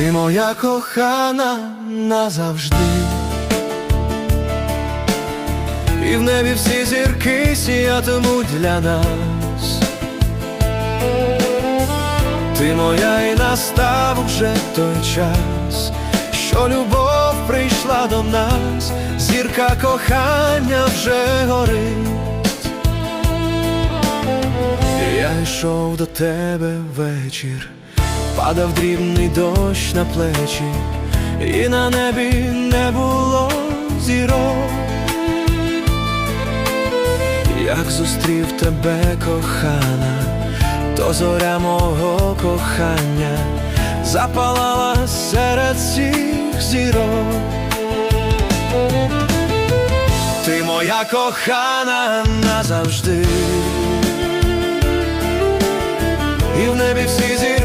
моя кохана назавжди. І в небі всі зірки сіятимуть для нас. Ти моя і настав уже той час, що любов прийшла до нас, зірка кохання вже горить. Я йшов до тебе вечір, падав дрібний дощ на плечі, і на небі не було зірок. Як зустрів тебе, кохана, то зоря мого кохання запалала серед всіх зірок. Ти моя кохана назавжди. І в небі всі зірки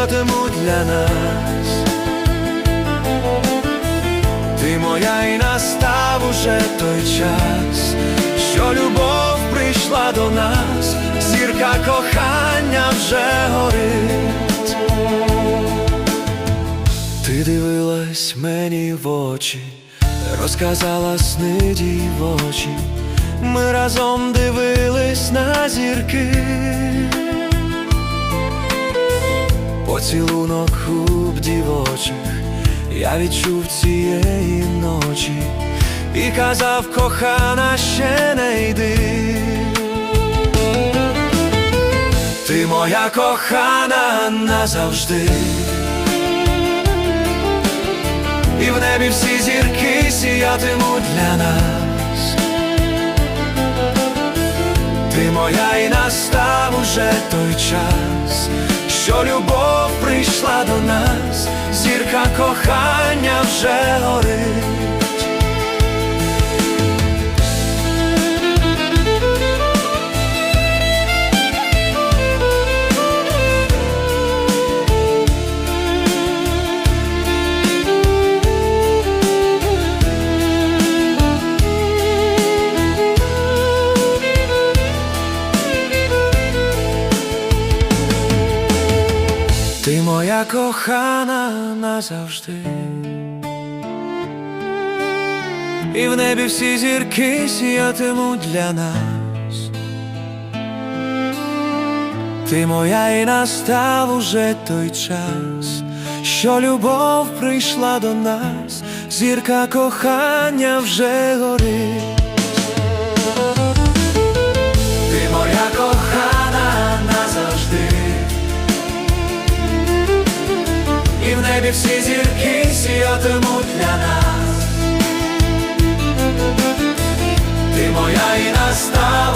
сіятимуть для нас. Ти моя і настав уже той час, що любов прийшла до нас, зірка кохання вже горить. Ти дивилась мені в очі, розказала сни дівочі, ми разом дивились на зірки. Поцілунок губ дівочих я відчув цієї ночі і казав, кохана, ще не йди. Ти моя кохана назавжди. І в небі всі зірки сіятимуть для нас. Ти моя і настав уже той час, що любов прийшла до нас, зірка кохання вже горить. Моя кохана назавжди. І в небі всі зірки сіятимуть для нас. Ти моя і настав уже той час, що любов прийшла до нас, зірка кохання вже горить. Всі зірки сіятимуть для нас. Ти моя і настав